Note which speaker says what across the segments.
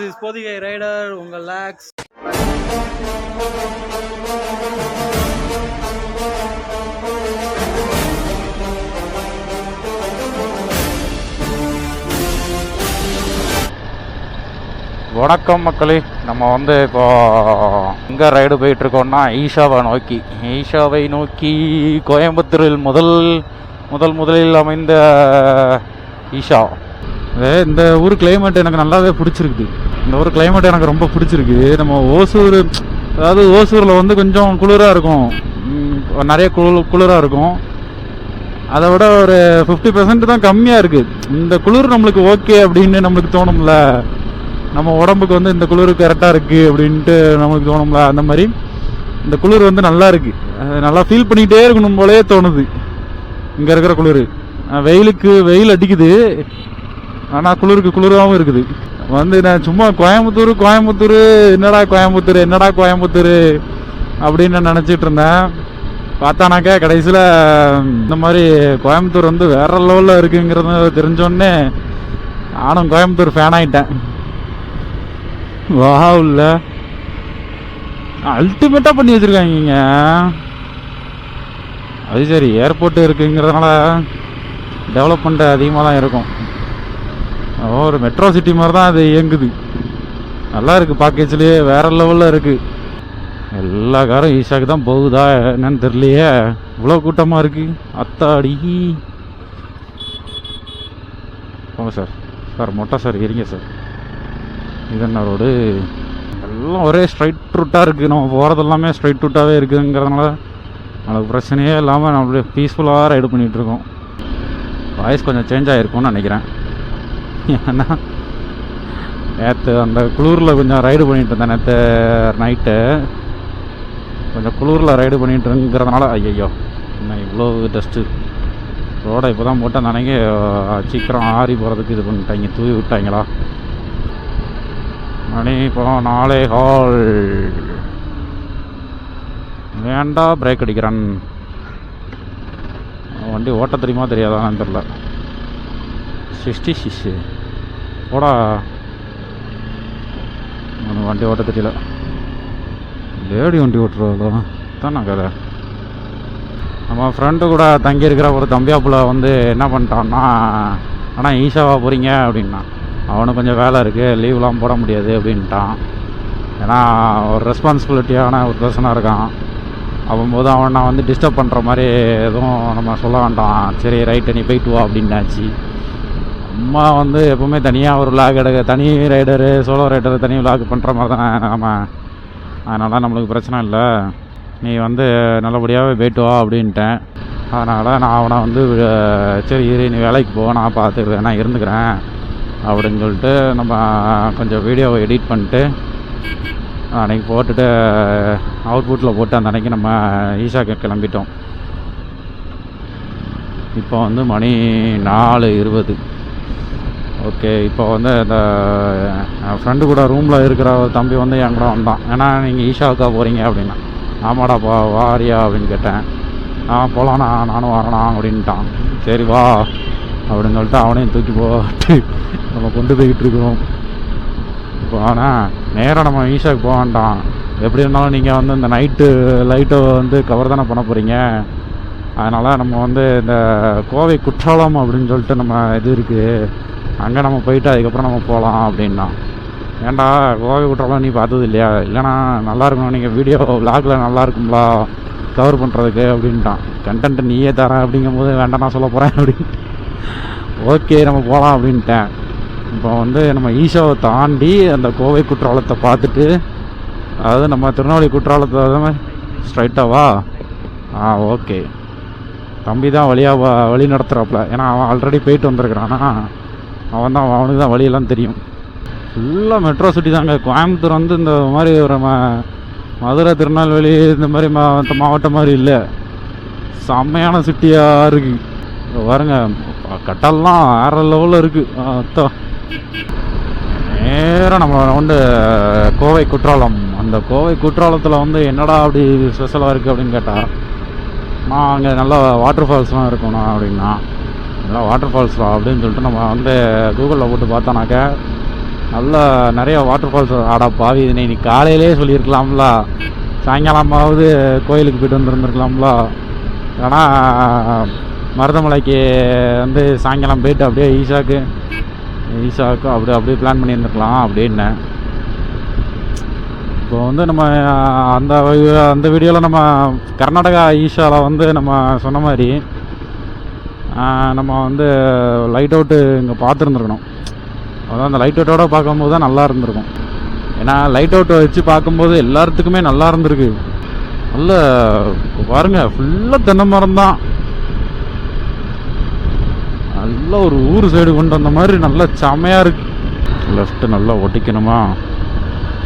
Speaker 1: This rider உங்கள் லேக்ஸ்
Speaker 2: வணக்கம் மக்களே நம்ம வந்து இப்போ எங்கே ரைடு போயிட்டுருக்கோம்னா ஈஷாவை நோக்கி. ஈஷாவை நோக்கி கோயம்புத்தூரில் முதல் முதல் முதலில் அமைந்த ஈஷா. இந்த ஊர் கிளைமேட் எனக்கு நல்லாவே பிடிச்சிருக்குது. இந்த ஊர் கிளைமேட் எனக்கு ரொம்ப பிடிச்சிருக்கு நம்ம ஓசூர் அதாவது ஓசூரில் வந்து கொஞ்சம் குளிராக இருக்கும். நிறைய குளிர் குளிராக இருக்கும். அதை விட ஒரு ஃபிஃப்டி பர்சன்ட் தான் கம்மியாக இருக்குது இந்த குளிர் நம்மளுக்கு ஓகே அப்படின்னு நம்மளுக்கு தோணும்ல. நம்ம உடம்புக்கு வந்து இந்த குளிர் கரெக்டாக இருக்குது அப்படின்ட்டு நம்மளுக்கு தோணும்ல. அந்த மாதிரி இந்த குளிர் வந்து நல்லா இருக்கு. அது நல்லா ஃபீல் பண்ணிகிட்டே இருக்கணும் போலே தோணுது. இங்கே இருக்கிற குளிர். வெயிலுக்கு வெயில் அடிக்குது. ஆனால் குளிருக்கு குளிராகவும் இருக்குது. வந்து நான் சும்மா கோயம்புத்தூர் கோயம்புத்தூர் என்னடா கோயம்புத்தூர் என்னடா கோயம்புத்தூர் அப்படின்னு நான் நினச்சிட்டு இருந்தேன். பார்த்தானாக்கா கடைசியில் இந்த மாதிரி கோயம்புத்தூர் வந்து வேற லெவலில் இருக்குங்கிறது தெரிஞ்சோடனே நானும் கோயம்புத்தூர் ஃபேன் ஆகிட்டேன் வா உள்ள அல்டிமேட்டாக பண்ணி வச்சுருக்காங்க அது சரி ஏர்போர்ட் இருக்குங்கிறதுனால டெவலப்மெண்ட் அதிகமாக தான் இருக்கும். ஒரு மெட்ரோ சிட்டி மாதிரி தான் அது இயங்குது. நல்லா இருக்குது பேக்கேஜ்லேயே வேற லெவலில் இருக்குது எல்லா காரும் ஈஷாக்கு தான் போகுதா என்னன்னு தெரியலையே. இவ்வளோ கூட்டமாக இருக்குது அத்தாடி. போங்க சார். சார் மொட்டை சார் இருங்க சார். இது என்ன ரோடு எல்லாம் ஒரே ஸ்ட்ரைட் ரூட்டாக இருக்குது நம்ம போகிறது எல்லாமே ஸ்ட்ரைட் ரூட்டாகவே இருக்குதுங்கிறதுனால நம்மளுக்கு பிரச்சனையே இல்லாமல் நம்மளே பீஸ்ஃபுல்லாக ரைடு பண்ணிகிட்ருக்கோம் வாய்ஸ் கொஞ்சம் சேஞ்ச் ஆகிருக்கும்னு நினைக்கிறேன். ஏன்னா நேற்று அந்த குளிரில் கொஞ்சம் ரைடு பண்ணிகிட்டு இருந்தேன் நேற்று நைட்டு கொஞ்சம் குளிரில் ரைடு பண்ணிட்டு இருக்கிறதுனால ஐயையோ என்ன இவ்வளோ டஸ்ட்டு ரோடை இப்போ தான் போட்டேன் நினைக்க சீக்கிரம் ஆறி போகிறதுக்கு இது பண்ணிட்டாங்க தூவி விட்டாங்களா? மணி இப்போ நாளே ஹால் வேண்டா பிரேக் அடிக்கிறான். வண்டி ஓட்ட தெரியுமா தெரியாதான்னு தெரில சிக்ஸ்டி சிக்ஸ் போடா. அவனுக்கு வண்டி ஓட்ட தெரியல. லேடி வண்டி ஓட்டுறதோ தானே கதை? நம்ம ஃப்ரெண்டு கூட தங்கியிருக்கிற ஒரு தம்பியாப்புல வந்து என்ன பண்ணிட்டான்னா ஆனால் ஈஷாவா போகிறீங்க அப்படின்னா அவனுக்கு கொஞ்சம் வேலை இருக்குது லீவ்லாம் போட முடியாது அப்படின்ட்டான். ஏன்னா ஒரு ரெஸ்பான்சிபிலிட்டியான ஒரு பர்சனாக இருக்கான். அவ்வம்போது அவன் நான் வந்து டிஸ்டர்ப் பண்ணுற மாதிரி எதுவும் நம்ம சொல்ல வேண்டாம். சரி ரைட்டு நீ போயிட்டு வா அப்படின்னாச்சு. அம்மா வந்து எப்போவுமே தனியாக ஒரு விளாக் எடுக்க தனி ரைடரு சோலோ ரைடரு தனி விளாக் பண்ணுற மாதிரி தான் நம்ம அதனால நம்மளுக்கு பிரச்சனை இல்லை. நீ வந்து நல்லபடியாகவே போயிட்டு வா அப்படின்ட்டேன். அதனால் நான் அவனை வந்து சரி இரு நீ வேலைக்கு போ நான் பார்த்துக்கிறேன் நான் இருந்துக்கிறேன் அப்படின்னு சொல்லிட்டு நம்ம கொஞ்சம் வீடியோவை எடிட் பண்ணிட்டு அன்றைக்கி போட்டுட்டு அவுட்புட்டில் போட்டு அந்த அன்னைக்கு நம்ம ஈஷாக்கு கிளம்பிட்டோம். இப்போ வந்து மணி நாலு இருபது. ஓகே இப்போ வந்து இந்த ஃப்ரெண்டு கூட ரூமில் இருக்கிற தம்பி வந்து என் கூட வந்தான். ஏன்னா நீங்கள் ஈஷாவுக்கா போகிறீங்க அப்படின்னா. ஆமாடா பா வாரியா அப்படின்னு கேட்டேன். ஆ போகலாண்ணா நானும் வரேண்ணா அப்படின்ட்டான். சரி வா அப்படின்னு சொல்லிட்டு அவனையும் தூக்கி போட்டு நம்ம கொண்டு போய்கிட்டு இருக்கோம் இப்போ ஆனால் நேராக நம்ம ஈஷாவுக்கு போக வேண்டாம். எப்படி இருந்தாலும் நீங்கள் வந்து இந்த நைட்டு லைட்டை வந்து கவர் தானே பண்ண போகிறீங்க அதனால் நம்ம வந்து இந்த கோவை குற்றாலம் அப்படின்னு சொல்லிட்டு நம்ம இது இருக்குது அங்கே நம்ம போயிட்டு அதுக்கப்புறம் நம்ம போகலாம் அப்படின்னா. ஏன்டா கோவை குற்றாலம் நீ பார்த்தது இல்லையா? இல்லைனா நல்லா இருக்கணும் நீங்கள் வீடியோ விளாகில் நல்லா கவர் பண்ணுறதுக்கு அப்படின்ட்டான். கண்டென்ட் நீயே தரேன் அப்படிங்கும்போது வேண்டாம் நான் சொல்ல போகிறேன் அப்படின்னு. ஓகே நம்ம போகலாம் அப்படின்ட்டேன். இப்போ வந்து நம்ம ஈஷாவை தாண்டி அந்த கோவை குற்றாலத்தை பார்த்துட்டு அதாவது நம்ம திருநெல்வேலி குற்றாலத்தை தான் ஸ்ட்ரைட்டாவா ஆ ஓகே. தம்பி தான் வழியாக வழி நடத்துகிறாப்புல ஏன்னா அவன் ஆல்ரெடி போயிட்டு வந்திருக்கிறானா. அவன் தான் அவனுக்கு தான் வழியெல்லாம் தெரியும். ஃபுல்லாக மெட்ரோ சிட்டி தாங்க. கோயம்புத்தூர் வந்து இந்த மாதிரி ஒரு ம மதுரை திருநெல்வேலி இந்த மாதிரி மா மாவட்டம் மாதிரி இல்லை. செம்மையான சிட்டியாக இருக்குது பாருங்க கட்டல்லாம் வேற லெவலில் இருக்குது அத்தா. நேராக நம்ம வந்து கோவை குற்றாலம். அந்த கோவை குற்றாலத்தில் வந்து என்னடா அப்படி ஸ்பெஷலாக இருக்குது அப்படின்னு கேட்டால் நான் அங்கே நல்லா வாட்டர் ஃபால்ஸ்லாம் இருக்கணும் அப்படின்னா நல்லா வாட்டர் ஃபால்ஸ் அப்படின்னு சொல்லிட்டு நம்ம வந்து கூகுளில் போட்டு பார்த்தோன்னாக்க நல்லா நிறைய வாட்டர் ஃபால்ஸ் ஆடா பாவி இதனை நீ காலையிலே சொல்லியிருக்கலாம்ல. சாயங்காலமாவது கோயிலுக்கு போயிட்டு வந்துருந்துருக்கலாம்ல. ஆனால் மருதமலைக்கு வந்து சாயங்காலம் போயிட்டு அப்படியே ஈஷாக்கு ஈஷாவுக்கு அப்படி அப்படியே பிளான் பண்ணியிருந்துருக்கலாம் அப்படின்னேன் இப்போ வந்து நம்ம அந்த அந்த வீடியோவில் நம்ம கர்நாடகா ஈஷாவில் வந்து நம்ம சொன்ன மாதிரி நம்ம வந்து லைட் அவுட்டு இங்கே பார்த்துருந்துருக்கணும். அதான் அந்த லைட் அவுட்டோட பார்க்கும்போது தான் நல்லா இருந்திருக்கும். ஏன்னா லைட் அவுட்டை வச்சு பார்க்கும்போது எல்லாத்துக்குமே நல்லா இருந்திருக்கு. நல்ல பாருங்கள் ஃபுல்லாக தென்னை மரம் தான். நல்ல ஒரு ஊர் சைடு கொண்டு வந்த மாதிரி நல்லா செமையாக இருக்கு. லெஃப்ட்டு நல்லா ஒட்டிக்கணுமா?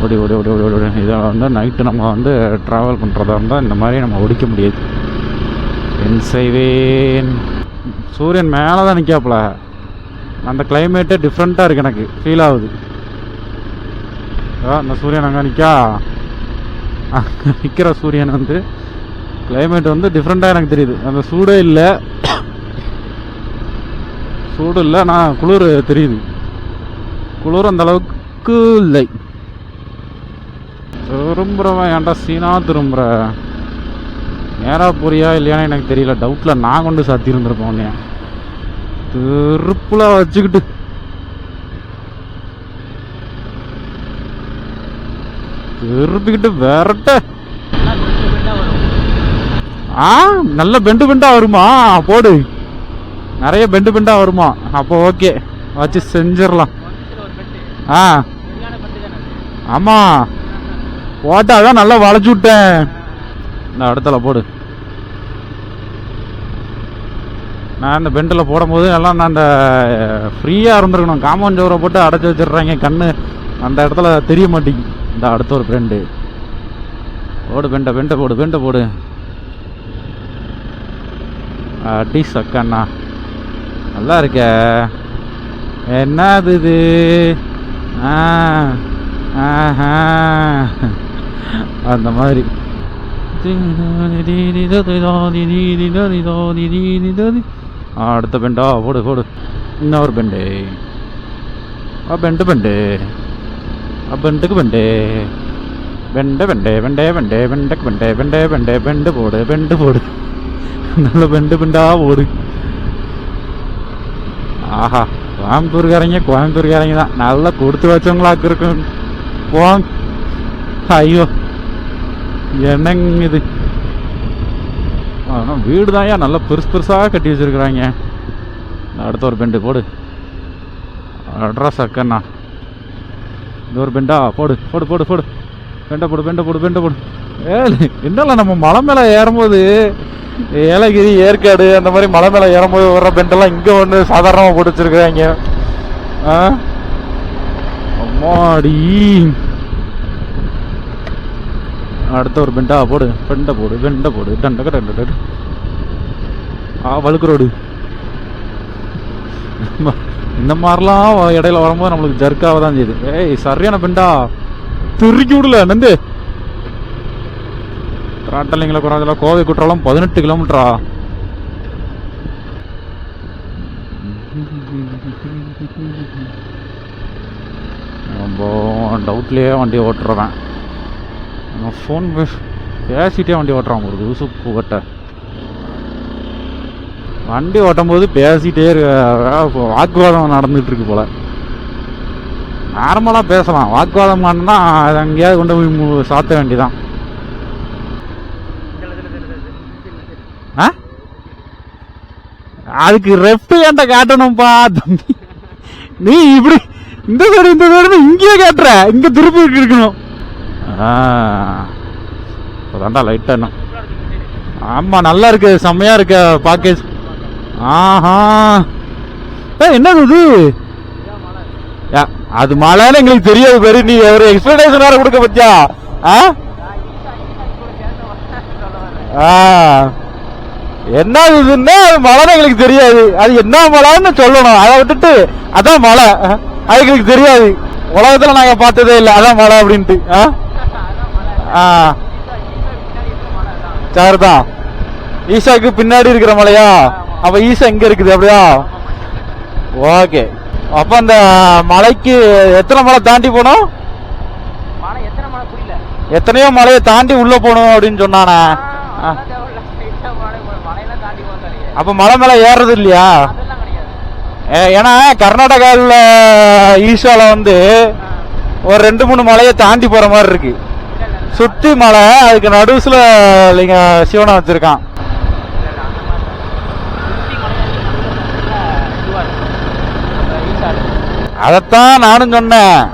Speaker 2: ஓடி ஓடி ஓடி ஓடி ஓடி. இதை வந்து நைட்டு நம்ம வந்து ட்ராவல் பண்ணுறதா இருந்தால் இந்த மாதிரி நம்ம ஒடிக்க முடியாது. என் செய்வேன் சூரியன் மேலே தான் நிற்காப்புல அந்த கிளைமேட்டே டிஃப்ரெண்ட்டாக இருக்குது எனக்கு ஃபீல் ஆகுது. இந்த சூரியன் அங்கே நிற்கா அங்கே நிற்கிற சூரியன் வந்து கிளைமேட் வந்து டிஃப்ரெண்ட்டாக எனக்கு தெரியுது. அந்த சூடே இல்லை. சூடு இல்லை ஆனால் குளிர் தெரியுது. குளிர் அந்த அளவுக்கு இல்லை. திரும்புகிறவன் ஏன்டா சீனா திரும்புகிறேன் நேராக போறியா இல்லையானே எனக்கு தெரியல. டவுட்டில் நான் கொண்டு சாத்தியிருந்திருப்போம் உன்னைய. திருப்புல வச்சுக்கிட்டு. திருப்பிக்கிட்டு விரட்ட. ஆ நல்ல பெண்டு பெண்டா வருமா? போடு. நிறைய பெண்டு பெண்டா வருமா? அப்போ ஓகே. வச்சு செஞ்சிடலாம். ஆ. ஆமா. போட்டால் தான் நல்லா வளைச்சு விட்டேன். இந்த இடத்துல போடு. நான் இந்த பெண்டில் போடும்போது எல்லாம் நான் அந்த ஃப்ரீயாக இருந்திருக்கணும். காம்பவுண்ட் சோரை போட்டு அடைச்சி வச்சிடுறாங்க. கண்ணு அந்த இடத்துல தெரிய மாட்டேங்குது. இந்த அடுத்த ஒரு ஃப்ரெண்டு போடு பெண்டை பெண்டை போடு பெண்டை போடு. அடி சக்கண்ணா நல்லா இருக்க. என்னது இது? ஆ ஆஹா. அந்த மாதிரி. ஆ, அடுத்த பெண்டா போடு போடு இன்னொரு பெண்டு ஆ பெண்டு பெண்டு ஆ பெண்டுக்கு பெண்டு பெண்டு பெண்டு பெண்டே பெண்டே பெண்டுக்கு பெண்டே பெண்டே பெண்டே பெண்டு போடு பெண்டு போடு நல்ல பெண்டு பெண்டா போடு ஆஹா கோயம்புத்தூர்காரங்க கோயம்புத்தூர்காரங்க தான் நல்லா கொடுத்து வச்சவங்களாக்கு இருக்கும் போங் ஐயோ என்னங்க இது? ஆனால் வீடு தான் ஏன் நல்லா பெருசு பெருசாக கட்டி வச்சுருக்குறாங்க அடுத்த ஒரு பெண்டு போடு. அட்ரஸ் அக்கண்ணா. இந்த ஒரு பெண்டா போடு போடு போடு போடு. பெண்டை போடு பெண்டை போடு பெண்டை போடு. ஏழு என்னல நம்ம மலை மேலே ஏறும்போது ஏலகிரி ஏற்காடு அந்த மாதிரி மலை மேலே ஏறும்போது வர்ற பெண்டெல்லாம் இங்கே வந்து சாதாரணமாக போட்டு வச்சிருக்கிறாங்க ஆ? அம்மாடி. அடுத்த ஒரு பெண்டா போடு பெண்டை போடு பெண்டை போடு டண்டக டண்ட ஆ வழுக்கு ரோடு இந்த மாதிரிலாம் இடையில வரும்போது நம்மளுக்கு ஜர்க்காக தான் செய்யுது ஏய் சரியான பெண்டா திருக்கி விடல நந்து ராட்டலிங்கில் குறைஞ்சல கோவை குற்றாலம் பதினெட்டு கிலோமீட்டரா ரொம்ப டவுட்லேயே வண்டி ஓட்டுறவன் நான் ஃபோன் பேசிட்டே வண்டி ஓட்டுறான் ஒரு லூசு கூவட்ட வண்டி ஓட்டும் போது பேசிட்டே இருக்க வாக்குவாதம் நடந்துகிட்ருக்கு இருக்கு நார்மலாக பேசலாம். வாக்குவாதம் பண்ணா அது எங்கேயாவது கொண்டு போய் மு- சாத்த வேண்டியதான் ஆ? அதுக்கு ரெஃப்ட் ஏன்ட்ட காட்டணும்ப்பா தம்பி. நீ இப்படி இந்த சைடு இந்த சைடு இங்கேயே காட்டுற. இங்கே திருப்பி இருக்கணும். அதான்டா லைட்டாக என்ன ஆமா நல்லா இருக்கு செம்மையா இருக்க பாக்கேஜ். ஆஹா. ஏய், என்னது இது? அது மழைன்னு எங்களுக்கு தெரியாது பெரிய நீ ஒரு எக்ஸ்பிளனேஷன் வேற கொடுக்க பத்தியா? ஆ? ஆ. என்ன இதுன்னா அது மழைன்னு எங்களுக்கு தெரியாது. அது என்ன மழைன்னு சொல்லணும். அதை விட்டுட்டு அதான் மழை. அது எங்களுக்கு தெரியாது. உலகத்துல நாங்க பார்த்ததே இல்லை. அதான் மழை அப்படின்ட்டு. ஆ? ஆ. சரிதான் ஈஷாக்கு பின்னாடி இருக்கிற மலையா? அப்ப ஈஷா எங்க இருக்குது அப்படியா? ஓகே. அப்ப அந்த மலைக்கு எத்தனை மலை தாண்டி
Speaker 1: புரியல.
Speaker 2: எத்தனையோ மலையை தாண்டி உள்ள போகணும் அப்படின்னு சொன்னானே. அப்ப மலை மேல ஏறுறது இல்லையா? ஏன்னா கர்நாடகாவில் ஈஷால வந்து ஒரு ரெண்டு மூணு மலையை தாண்டி போற மாதிரி இருக்கு. சுத்தி மலை அதுக்கு நடுவுல நீங்க சிவனை வச்சிருக்கான். அதைத்தான் நானும் சொன்னேன்.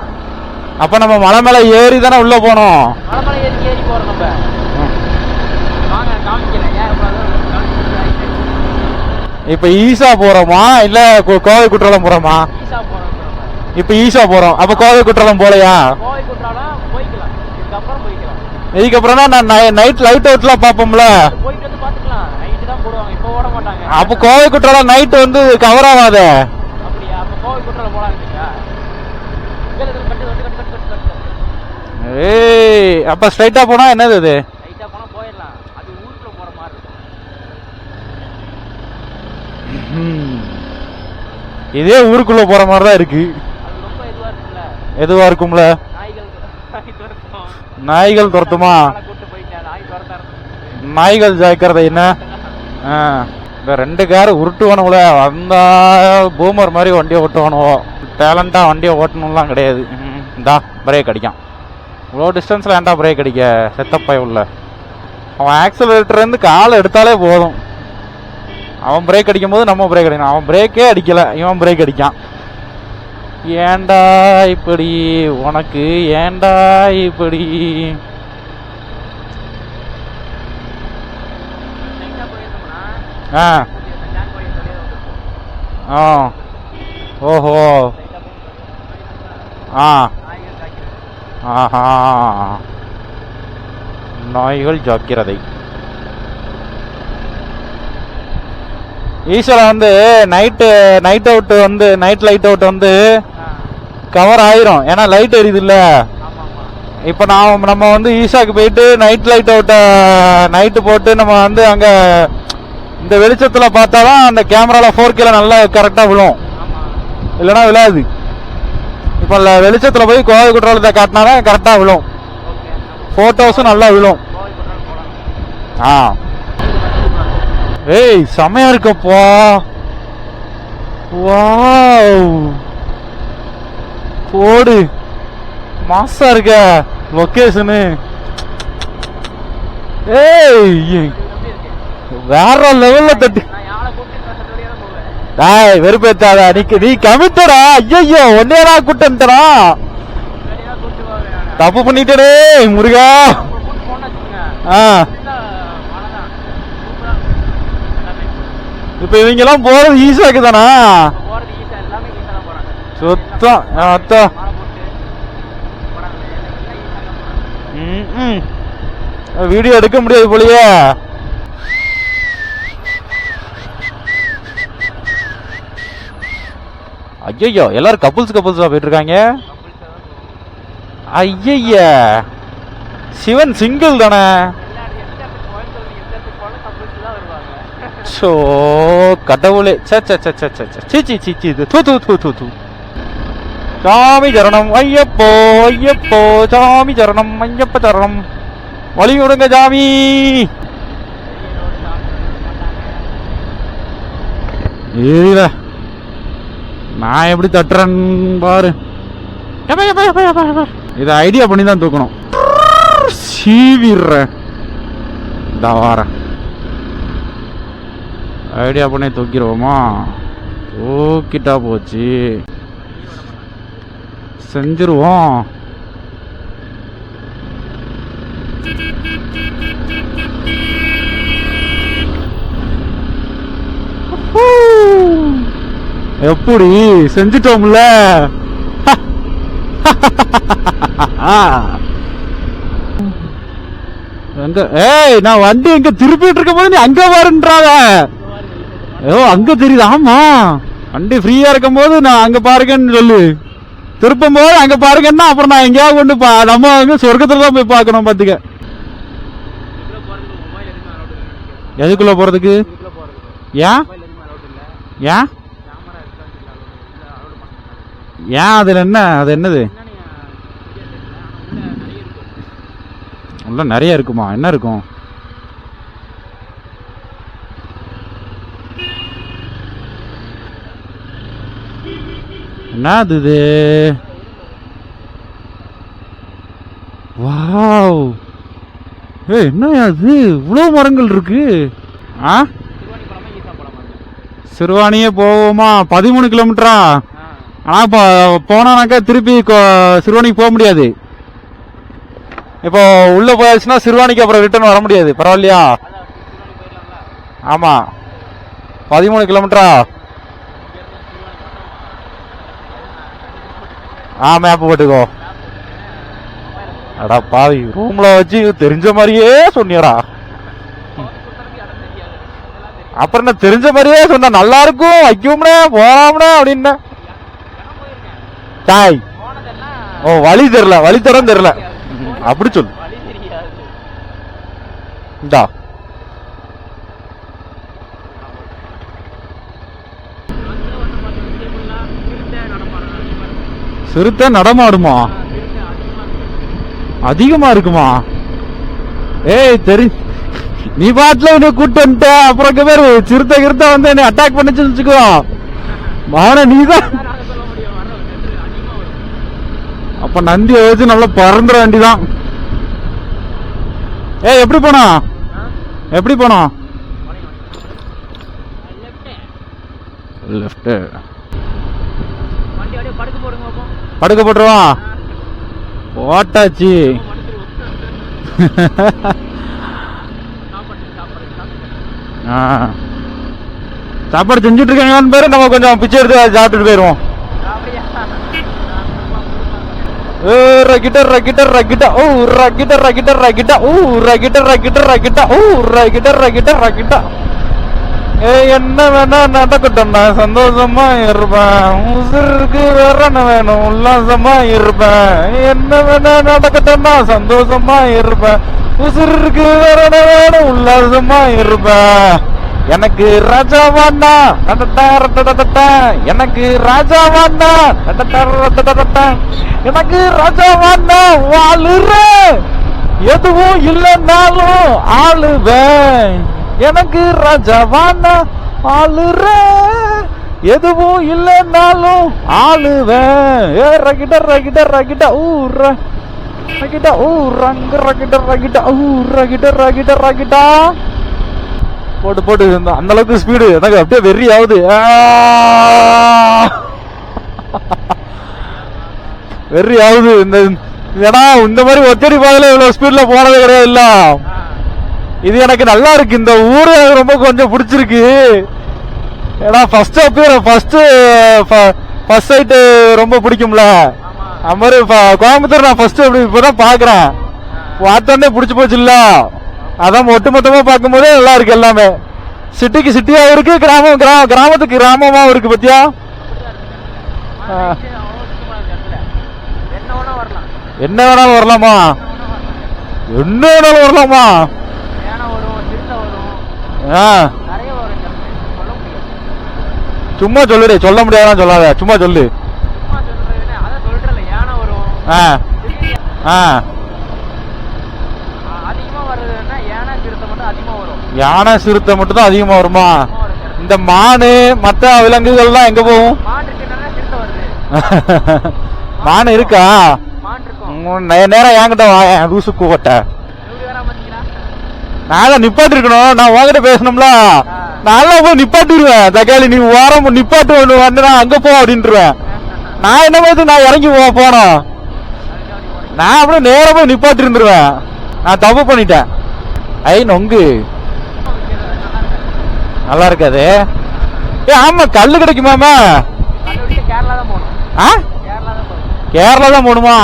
Speaker 2: அப்ப நம்ம மலை மேல ஏறி தானே உள்ள போனோம். இப்ப ஈசா போறோமா இல்ல கோவை குற்றாலம் போறோமா.
Speaker 1: இப்ப
Speaker 2: ஈசா போறோம். அப்ப கோவை குற்றாலம் போலையா?
Speaker 1: கோவை குற்றாலம் இதுக்கப்புறம்
Speaker 2: தான் நான் நைட் லைட் அவுட்லாம் பார்ப்போம்ல. அப்ப கோவை குற்றாலம் நைட் வந்து கவர் ஆகாதே. ஏய் அப்ப ஸ்ட்ரைட்டா போனா என்னது
Speaker 1: போனா போயிடலாம். அது ஊருக்குள்ள போற மாதிரி இருக்கும்.
Speaker 2: ம். இதே ஊருக்குள்ள போற மாதிரி தான் இருக்கு எதுவா இருக்கும்ல?
Speaker 1: நாய்கள் துரத்துமா?
Speaker 2: நாய்கள் ஜாய்க்கிறது என்ன? இந்த ரெண்டு கார் உருட்டுவானுங்கள வந்தா பூமர் மாதிரி வண்டியை ஓட்டுவானுவோ. டேலண்டாக வண்டியை ஓட்டணும்லாம் கிடையாது. ம், இந்தா பிரேக் அடிக்கான். இவ்வளோ டிஸ்டன்ஸில் ஏன்டா பிரேக் அடிக்க? செத்தப்பாய் உள்ள. அவன் ஆக்சிலரேட்டர் இருந்து காலை எடுத்தாலே போதும். அவன் பிரேக் அடிக்கும் போது நம்ம பிரேக் அடிக்கணும். அவன் பிரேக்கே அடிக்கலை. இவன் பிரேக் அடிக்கான். ஏண்டா இப்படி? உனக்கு ஏண்டா இப்படி? ஆ. ஆ. ஓஹோ. ஆ. ஆஹா. நோய்கள் ஜாக்கிரதை. ஈஸ்வரன் வந்து நைட்டு நைட் அவுட் வந்து நைட் லைட் அவுட் வந்து கவர் ஆயிரும். ஏன்னா லைட் எரியுது இல்ல இப்போ நான் நம்ம வந்து ஈஷாக்கு போயிட்டு நைட் லைட் அவுட்டை நைட்டு போட்டு நம்ம வந்து அங்க இந்த வெளிச்சத்துல பார்த்தாதான் அந்த கேமரால ஃபோர் கேல நல்லா கரெக்டா விழும்.
Speaker 1: ஆமா
Speaker 2: இல்லைன்னா விழாது. இப்போ வெளிச்சத்துல போய் கோவை குற்றாலத்தை காட்டினாதான் கரெக்டா விழும்.
Speaker 1: ஓகே
Speaker 2: போட்டோஸும் நல்லா விழும். ஆ. ஏய் செமையா இருக்கப்பா. வாவ். போடு. மாசா இருக்க. லொகேஷனு. ஏய் வேற லெவல்ல தட்டு. டாய் வெறுப்பேத்தாத. நீ நீ கமிட்டடா ஐயோ ஒன்னேடா
Speaker 1: போவேன் நான்
Speaker 2: தப்பு பண்ணிட்டடே முருகா. ஆ
Speaker 1: ஃபுல்லா மழை தான் சூப்பரா இருக்கும் எல்லாமே
Speaker 2: இப்ப இவங்க எல்லாம் போறது ஈஸியாக்கு தானா சுத்தம். அத்தா.
Speaker 1: மாலை போட்டு போறாங்க எல்லாம் ஈஸா தான் போறாங்க.
Speaker 2: ம் வீடியோ எடுக்க முடியாது போலயே. ஐயோ எல்லாரும் கப்புள்ஸ் கப்புள்ஸா போயிட்டு இருக்காங்க
Speaker 1: கம்பல்சரி தான் போகும்
Speaker 2: ஐயய்ய சிவன் சிங்கிள் தானே
Speaker 1: எல்லா எந்த இடத்துக்கு கோயம்புத்தூர் நீங்க எந்த இடத்துக்கு போனாலும் கம்பல்சரி தான்
Speaker 2: சோ கடவுளே. சே சே சே சே சே சே சீ சீ சீ சீ இது. தூ தூ தூ தூ தூ. சாமி சரணம் ஐயப்போ ஐயப்போ சாமி சரணம் ஐயப்ப சரணம். வழி விடுங்க சாமி ஏறில நான் எப்படி தட்டுறேன் பாரு. இதை ஐடியா பண்ணி தான் தூக்கணும் சீவிடுறேன் இந்த வாரேன். ஐடியா பண்ணி தூக்கிடுவோமா? தூக்கிட்டா போச்சு. செஞ்சிருவோம். எப்படி? செஞ்சிட்டோம்ல. எங்க ஏய் நான் வண்டி எங்க திருப்பிட்டு இருக்கும் போது நீ அங்க பாருன்றாங்க. ஐயோ அங்க தெரியுது ஆமா. வண்டி ஃப்ரீயா இருக்கும் போது நான் அங்க பாருங்கன்னு சொல்லு. திருப்பும் போது அங்க பாருங்கன்னா அப்புறம் நான் எங்கேயாவது கொண்டு பா நம்ம வந்து சொர்க்கத்துல தான் போய் பார்க்கணும் பாத்துக்க எதுக்குள்ள போறதுக்கு? ஏன்? ஏன்? ஏன் அதில் என்ன? அது என்னது?
Speaker 1: உள்ள நிறைய இருக்குமா?
Speaker 2: என்ன இருக்கும்? என்னது இது? வாவ். ஏய் என்ன அது இவ்வளோ மரங்கள் இருக்கு. ஆ? சிறுவாணியே போவோமா? பதிமூணு கிலோமீட்டரா? ஆனால் இப்போ போனானாக்கா திருப்பி சிறுவாணிக்கு போக முடியாது. இப்போ உள்ளே போயாச்சுன்னா சிறுவாணிக்கு அப்புறம் ரிட்டர்ன் வர முடியாது. பரவாயில்லையா? ஆமாம் பதிமூணு கிலோமீட்டரா? ஆ மேப் போட்டுக்கோ. அடா பாவி ரூம்ல வச்சு தெரிஞ்ச மாதிரியே சொன்னியடா. அப்புறம் என்ன தெரிஞ்ச மாதிரியே சொன்ன நல்லா இருக்கும் வைக்கும்னே போலாம்னே அப்படின்னு. தாய். ஓ வழி தெரியல வழி தரம் தெரியல. அப்படி சொல்லு. இந்தா. சிறுத்தை நடமாடுமா? அதிகமா இருக்குமா? ஏய் தெரி நீ பாட்டுல உன்னை கூட்டு வந்துட்ட. அப்புறம் பேரு சிறுத்தை கிருத்த வந்து என்னை அட்டாக் பண்ணுச்சுன்னு வச்சுக்கோ. மகன நீதான். அப்ப நந்தியை வச்சு நல்லா பறந்துட வேண்டிதான். ஏய் எப்படி போனா? எப்படி போனோம் லெஃப்ட்
Speaker 1: வண்டி அப்படியே படுக்க போடுங்க பாப்போம்
Speaker 2: படுக்க போட்டுருவான் ஓட்டாச்சு
Speaker 1: சாப்பாடு
Speaker 2: செஞ்சுட்டு இருக்காங்கன்னு பேரு. நம்ம கொஞ்சம் பிச்சை எடுத்து சாப்பிட்டுட்டு போயிருவோம். ரகிட்ட ரகிட்ட ரகிட்ட. ஓ ரகிட்ட ரகிட்ட ரகிட்ட. ஓ ரகிட்ட ரகிட்ட ரகிட்ட. ஓ ரகிட்ட ரகிட்ட ரகிட்ட. என்ன வேணா நடக்கட்டும் நான் சந்தோஷமா இருப்பேன். உசுருக்கு வேற வேணும் உல்லாசமா இருப்பேன். என்ன வேணா நடக்கட்டும் நான் சந்தோஷமா இருப்பேன். உசுருக்கு வேற வேணும் உல்லாசமா இருப்பேன். எனக்கு ராஜாவாண்ணா டடடா, ரடடடடா. எனக்கு ராஜாவாண்ணா டடடா, ரடடடடா. எனக்கு ராஜாவாண்ணா வாழுற எதுவும் இல்லைன்னாலும் ஆளுவேன். எனக்கு ராஜாவாண்ணா ஆளுற எதுவும் இல்லைன்னாலும் ஆளுவேன். ஏ ரகிட ரகிட ரகிட ஊர்ற. ரகிட ஊ ரங்க ரகிட ரகிட ஊ ரகிட ரகிட ரகிடா. போட்டு போட்டு அந்த அளவுக்கு ஸ்பீடு எனக்கு அப்படியே வெறி ஆகுது ஆ! வெறி ஆகுது இந்த ஏன்னா இந்த மாதிரி ஒத்தடி பாதையில இவ்வளவு ஸ்பீட்ல போனது கிடையாது இது எனக்கு நல்லா இருக்கு. இந்த ஊரு எனக்கு ரொம்ப கொஞ்சம் பிடிச்சிருக்கு. ஏன்னா ஃபர்ஸ்ட் அப்பயே ஃபர்ஸ்ட் ஃபர்ஸ்ட் சைட்டு ரொம்ப பிடிக்கும்ல. அது மாதிரி கோயம்புத்தூர் நான் ஃபர்ஸ்ட் அப்படி இப்பதான் பார்க்குறேன் பார்த்தோன்னே பிடிச்சி போச்சுல்ல அதான் ஒட்டுமொத்தமாக பார்க்கும்போதே நல்லா இருக்கு எல்லாமே. சிட்டிக்கு சிட்டியாகவும் இருக்கு கிராமம் கிராம கிராமத்துக்கு கிராமமாகவும் இருக்கு பத்தியா?
Speaker 1: என்ன
Speaker 2: என்ன வேணாலும் வரலாமா? என்ன வேணாலும் வரலாமா
Speaker 1: யானை வரும் சிறுத்தை வரும்
Speaker 2: ஆ. சும்மா சொல்லுடே சொல்ல முடியாதான் சொல்லாத சும்மா சொல்லு. ஆ. ஆ.
Speaker 1: யானை சிறுத்தை மட்டும்
Speaker 2: தான் அதிகமா வருமா. இந்த மானு மற்ற விலங்குகள்லாம் எங்க போகும்?
Speaker 1: மான்
Speaker 2: இருக்கா
Speaker 1: மான் இருக்கும்.
Speaker 2: உம், நே- நேரா என்கிட்ட வா லூசு கூவட்ட நான் தான் நான் உங்ககிட்ட பேசணும்ல. நல்லா போய் நிப்பாட்டிடுவேன் தக்காளி நீ ஓரம் நிப்பாட்டு ஒன்று வந்து அங்க போ அப்படின்ட்டுருவேன் நான் என்ன பார்த்து நான் இறங்கி போ- போனோம். நான் அப்படியே நேரம் போய் நிப்பாட்டி இருந்துருவேன் நான் தப்பு பண்ணிட்டேன். ஐ நொங்கு. நல்லா இருக்காது. ஏ ஆமா கல்லு கிடைக்குமாமா?
Speaker 1: கேரளா தான்
Speaker 2: ஆ?
Speaker 1: கேரளா தான் போகணுமா?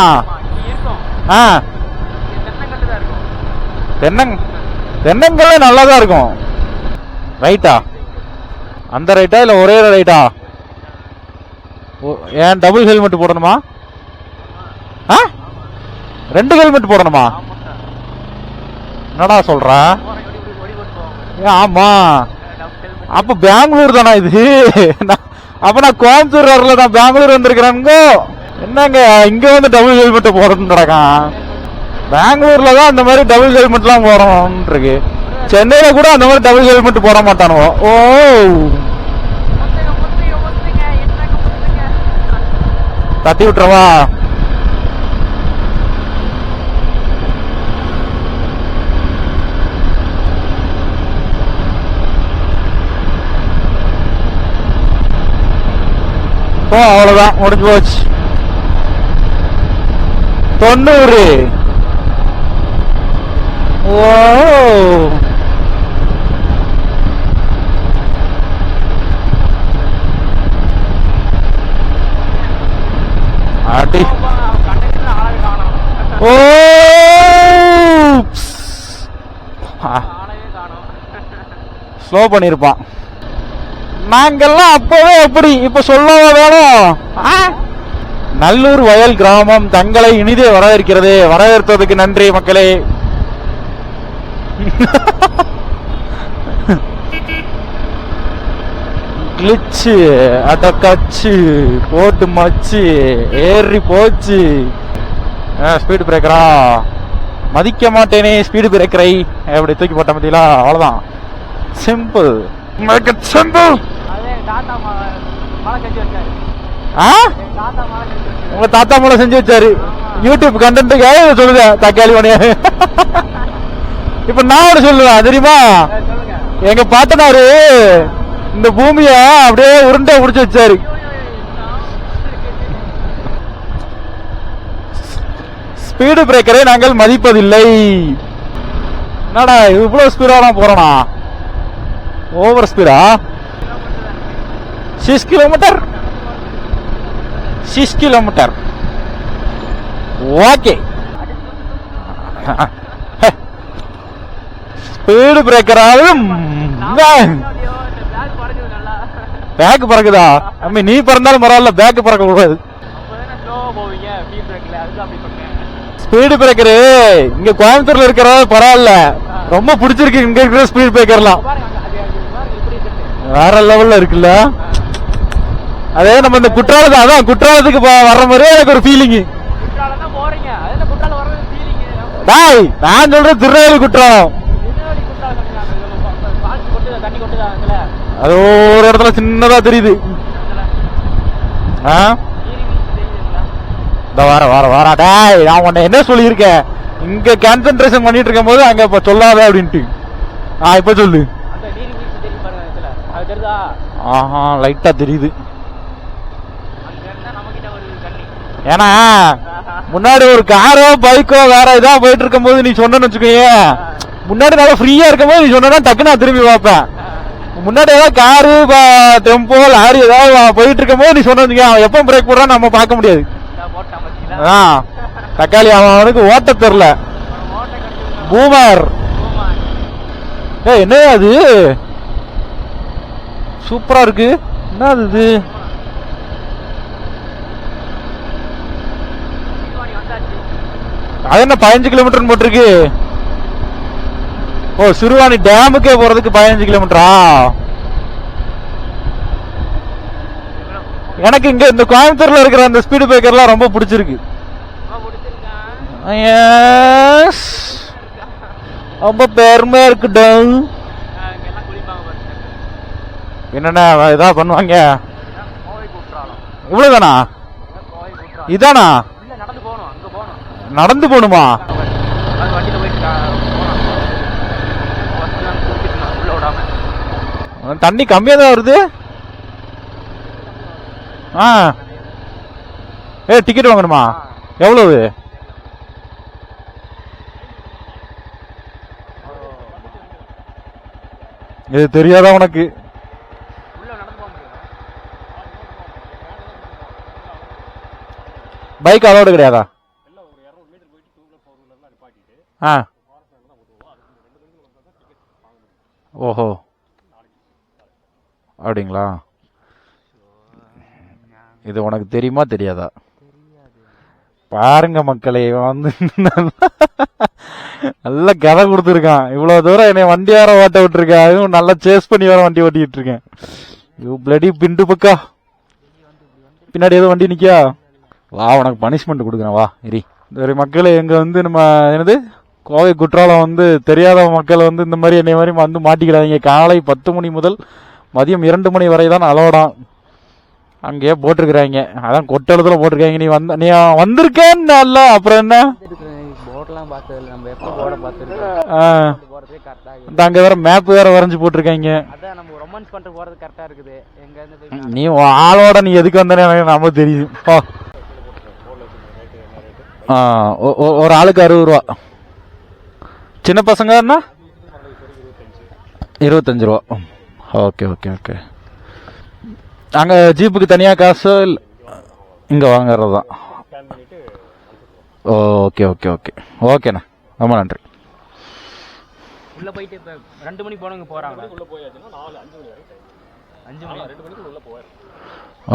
Speaker 2: ஆ.
Speaker 1: தென்னங்க தென்னங்கட்டு
Speaker 2: நல்லா தான் இருக்கும் ரைட்டா அந்த ரைட்டா இல்லை ஒரே ரைட்டா ஓ- ஏன் டபுள் ஹெல்மெட் போடணுமா? ஆ? ரெண்டு ஹெல்மெட் போடணுமா? என்னடா சொல்ற? ஏ, ஆமா. அப்ப பெங்களூர் தானா இது? அப்ப நான் கோயம்புத்தூர் வரல நான் பெங்களூர் வந்திருக்கிறேங்க என்னங்க இங்க வந்து டபுள் ஹெல்மெட் போடணும் நடக்கான் பெங்களூர்ல தான் அந்த மாதிரி டபுள் ஹெல்மெட்லாம் போறோம் இருக்கு சென்னையில கூட அந்த மாதிரி டபுள் ஹெல்மெட் போட மாட்டானுவோ? ஓ. தட்டி விட்டுறவா? ஓ அவ்வளவுதான் முடிஞ்சு போச்சு. தொண்ணூறு. Whoa! அடி
Speaker 1: கண்டக்டர்
Speaker 2: ஸ்லோ பண்ணியிருப்பான் நாங்கெல்லாம் அப்பவே எப்படி? இப்ப சொல்லவா வேணும் ஆ? நல்லூர் வயல் கிராமம் தங்களை இனிதே வரவேற்கிறது. வரவேற்பதற்கு நன்றி மக்களே. கிளிச்சு அடக்கச்சு போட்டு மச்சு ஏறி போச்சு. ஸ்பீடு பிரேக்கரா மதிக்க மாட்டேனே ஸ்பீடு பிரேக்கரை அப்படி தூக்கி போட்ட மத்தியில அவ்வளவுதான். சிம்பிள் மேக் இட் சிம்பிள்
Speaker 1: அதே
Speaker 2: உங்க தாத்தா மூலம் செஞ்சு வச்சாரு. யூடியூப் கண்டென்ட்டுக்காக சொல்லுத தக்காளி மணியா இப்ப நான் ஒன்று சொல்லுவேன் தெரியுமா? எங்க பாட்டனாரு இந்த பூமிய அப்படியே உருண்டை முடிச்சு வச்சாரு. ஸ்பீடு பிரேக்கரை நாங்கள் மதிப்பதில்லை. என்னடா இவ்வளவு ஸ்பீடாலாம் போறோனா? Over speedo six kilometer six kilometer okay speed பிரேக்கராவது back பறக்குதா அம்மி நீ பறந்தாலும் பரவாயில்ல பேக் பறக்க கூடாது ஸ்பீடு பிரேக்கரு இங்க கோயம்புத்தூர்ல இருக்கிறது பரவாயில்ல ரொம்ப பிடிச்சிருக்கு இங்க இருக்கிற ஸ்பீடு பிரேக்கர்லாம் வேற லெவல்ல இருக்குல்ல அதே நம்ம இந்த குற்றாலத்து அதான் குற்றாலத்துக்கு வர்ற மாதிரியே எனக்கு ஒரு ஃபீலிங்
Speaker 1: குற்றாலம் தான் போறீங்க அது என்ன குற்றாலம் வர்றது ஃபீலிங்
Speaker 2: டாய் நான் சொல்றது திருநெல்வேலி குற்றாலம்
Speaker 1: திருநெல்வேலி குற்றாலம் கட்டுறாங்க பால்ஸ் கொட்டுதா தண்ணி கொட்டுதா அதுல
Speaker 2: அது ஒரு இடத்துல சின்னதா தெரியுது. ஆ? இந்த வார வார வாரா. டாய் நான் உன்னை என்ன சொல்லியிருக்கேன்? இங்க கான்சென்ட்ரேஷன் பண்ணிட்டு இருக்கும் போது அங்க இப்ப சொல்லாத அப்படின்ட்டு. ஆ இப்ப சொல்லு. ஆஹா லைட்டா தெரியுது. ஏன்னா முன்னாடி ஒரு காரோ பைக்கோ வேற இதா போயிட்டு இருக்கும் போது நீ சொன்னேன்னு வச்சுக்கோயே. முன்னாடி நல்லா ஃப்ரீயா இருக்கும் போது நீ சொன்னா டக்குன்னு நான் திரும்பி பார்ப்பேன். முன்னாடி ஏதாவது காரு டெம்போ லாரி ஏதாவது போயிட்டு இருக்கும் போது நீ சொன்னீங்க அவன் எப்போ பிரேக் போடுறான் நம்ம பார்க்க முடியாது. ஆ தக்காளி அவன் அவனுக்கு ஓட்ட தெரில.
Speaker 1: ஓட்டை
Speaker 2: பூமர். ஏய் என்ன அது? சூப்பரா இருக்கு. என்ன அது இது? அது என்ன பதினஞ்சு கிலோமீட்டர் போட்டிருக்கு? ஓ சிறுவாணி டேமுக்கே போறதுக்கு பதினஞ்சு கிலோமீட்டரா? எனக்கு இங்க இந்த கோயம்புத்தூர்ல இருக்கிற அந்த ஸ்பீடு பிரேக்கர்லாம் ரொம்ப பிடிச்சிருக்கு.
Speaker 1: ரொம்ப பிடிச்சிருக்கேன்
Speaker 2: Yes. ரொம்ப பெருமையா இருக்குடா என்னென்ன இதா பண்ணுவாங்க? இவ்வளவுதானா?
Speaker 1: இதான்? நடந்து போகணும் அங்க போகணும்
Speaker 2: நடந்து போகணுமா
Speaker 1: அது வண்டியில போயிட்டு கா- போனோம் ஃபர்ஸ்ட் நாங்கள் குடிச்சிட்டு உள்ள விடாம
Speaker 2: தண்ணி கம்மியாக தான் வருது. ஆ. ஏ டிக்கெட் வாங்கணுமா? எவ்வளவு? இது தெரியாதா உனக்கு?
Speaker 1: பைக்
Speaker 2: அலோடு கிடையாதா? ஆ. ஓஹோ. அப்படிங்களா? இது உனக்கு தெரியுமா தெரியாதா? பாருங்க மக்களே வந்து நல்ல கதை கொடுத்துருக்கான். இவ்வளவு தூரம் என்னை வண்டி வேற ஓட்ட விட்டுருக்கேன் அதுவும் நல்லா சேஸ் பண்ணி வர வண்டி ஓட்டிட்டு இருக்கேன். யூ பிளடி பிண்டு பக்கா. பின்னாடி ஏதோ வண்டி நிற்கியா வா உனக்கு பனிஷ்மெண்ட் கொடுக்குறேன். வா இரி. சரி மக்களே எங்க வந்து நம்ம என்னது? கோவை குற்றாலம் வந்து தெரியாத மக்கள் வந்து இந்த மாதிரி என்னை மாதிரி வந்து மாட்டிக்கிறாங்க காலை பத்து மணி முதல் மதியம் இரண்டு மணி வரை தான் அலோடாம் அங்கேயே போட்டிருக்கிறாங்க. அதான் கொட்டளத்துல போட்டிருக்காங்க. நீ வந்த நீ வந்திருக்கேன்னு அல்ல அப்புறம் என்ன?
Speaker 1: நம்ம
Speaker 2: அங்க வேற மேப் வேற வரைஞ்சு போட்டிருக்காங்க.
Speaker 1: நம்ம
Speaker 2: நீ ஆளோட நீ எதுக்கு வந்தேன்னு ஒ- ஒ- ஒரு ஆளுக்கு அறுபது ரூபா. சின்ன பசங்கன்னா இருபத்தஞ்சு ரூபா. Okay okay okay. அங்கே ஜீப்புக்கு தனியாக காசு இல்ல இங்கே வாங்குறது? தான் ஓகே ஓகே ஓகே. ஓகேண்ணா. ரொம்ப நன்றி.
Speaker 1: உள்ளே போயிட்டு இப்போ ரெண்டு மணி போனவங்க போகிறாங்க உள்ளே அஞ்சு மணி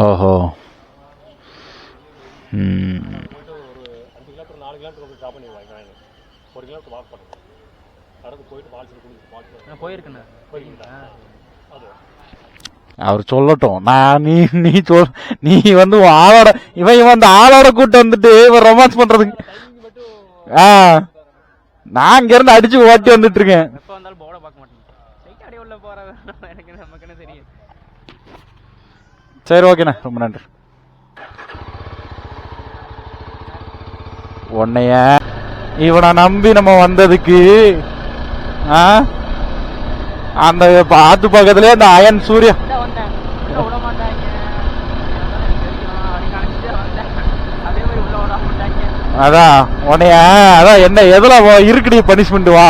Speaker 2: ஓஹோ. ம்
Speaker 1: நான் போயிருக்கேண்ணா போயிருக்கீங்களா?
Speaker 2: அவர் சொல்லட்டும். நான் நீ நீ சொல் நீ வந்து ஆளோட இவன் இவன் அந்த ஆளோட கூட்டு வந்துட்டு இவன் ரொமான்ஸ் பண்றதுக்கு ஆ. நான் இங்க இருந்து அடிச்சு ஓட்டி வந்துட்டு இருக்கேன் சரி ஓகேண்ணா ரொம்ப நன்றி. உன்னைய இவனை நம்பி நம்ம வந்ததுக்கு ஆ? அந்த ஆத்து பக்கத்துலயே அந்த அயன் சூர்யா.
Speaker 1: கிட்ட வந்தேன். கிட்ட விட மாட்டாங்க. அதான் மாட்டாங்க
Speaker 2: அதான் என்ன எதுல இருக்குடி பனிஷ்மெண்ட் வா?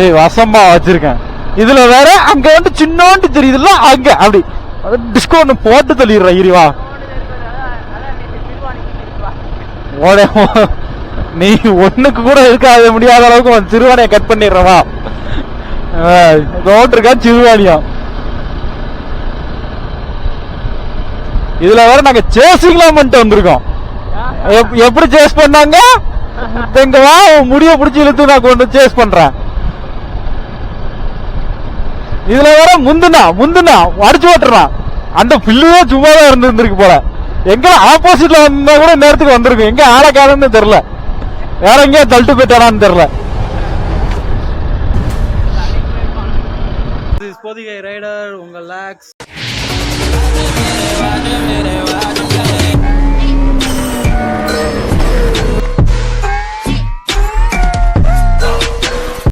Speaker 2: ஏய் வசமா வச்சிருக்கேன். இதுல வேற அங்க வந்து சின்னோண்டு தெரியுதுல்ல அங்க அப்படி. டிஸ்கோ ஒன்று போட்டு தள்ளிடுற இரி வா.
Speaker 1: அதான் நேற்று திருவாணிக்கு திருப்பா
Speaker 2: ஓட நீ ஒண்ணுக்கு கூட இருக்காத முடியாத அளவுக்கு உன் சிறுவாணியை கட் பண்ணிடுறவா? ரோட்ருக்கா சிறுவாணியா? இதுல வேற நாங்க சேசிங்லாம் பண்ணிட்டு வந்திருக்கோம். எப்- எப்படி சேஸ் பண்ணாங்க? எங்க வா முடிய பிடிச்சி இழுத்து நான் கொண்டு சேஸ் பண்றேன். இதுல வேற முந்துனா முந்துனா அடிச்சு ஓட்டுறான். அந்த பில்லுவே சும்மா தான் இருந்திருக்கு போல. எங்க ஆப்போசிட்ல வந்தா கூட நேரத்துக்கு வந்திருக்கும். எங்க ஆளை காலம்னு தெரியல. வேற எங்கேயா தள்ளிட்டு போயிட்டானான்னு தெரியல.
Speaker 3: This ரைடர் உங்கள் லேக்ஸ்